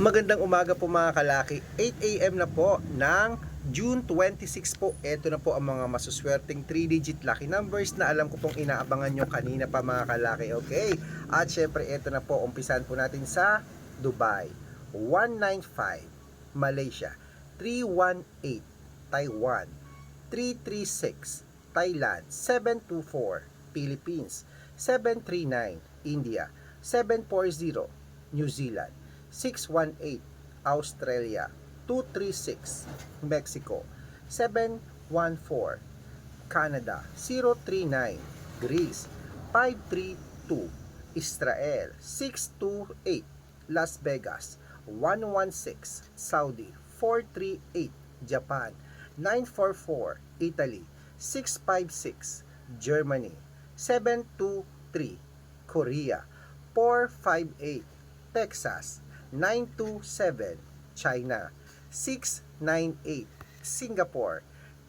Magandang umaga po mga kalaki. 8 a.m. na po ng June 26 po. Ito na po ang mga masuswerteng 3-digit lucky numbers na alam ko pong inaabangan nyo kanina pa mga kalaki. Okay? At syempre ito na po. Umpisan po natin sa Dubai. 195 Malaysia. 318 Taiwan. 336 Thailand. 724 Philippines. 739 India. 740 New Zealand. 618 Australia. 236 Mexico. 714 Canada. 039 Greece. 532 Israel. 628 Las Vegas. 116 Saudi. 438 Japan. 944 Italy. 656 Germany. 723 Korea. 458 Texas 927 China 698 Singapore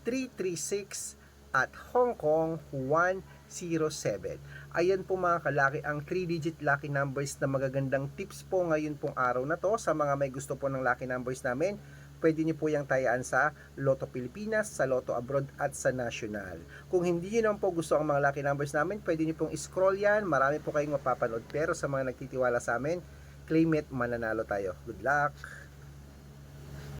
336 at Hong Kong 107 Ayan po mga kalaki ang 3-digit lucky numbers na magagandang tips po ngayon pong araw na to sa mga may gusto po ng lucky numbers namin pwede niyo po yung tayaan sa Lotto Pilipinas, sa Lotto Abroad at sa National. Kung hindi niyo naman po gusto ang mga lucky numbers namin, pwede niyo pong scroll yan. Marami po kayong mapapanood. Pero sa mga nagtitiwala sa amin, claim it, mananalo tayo. Good luck!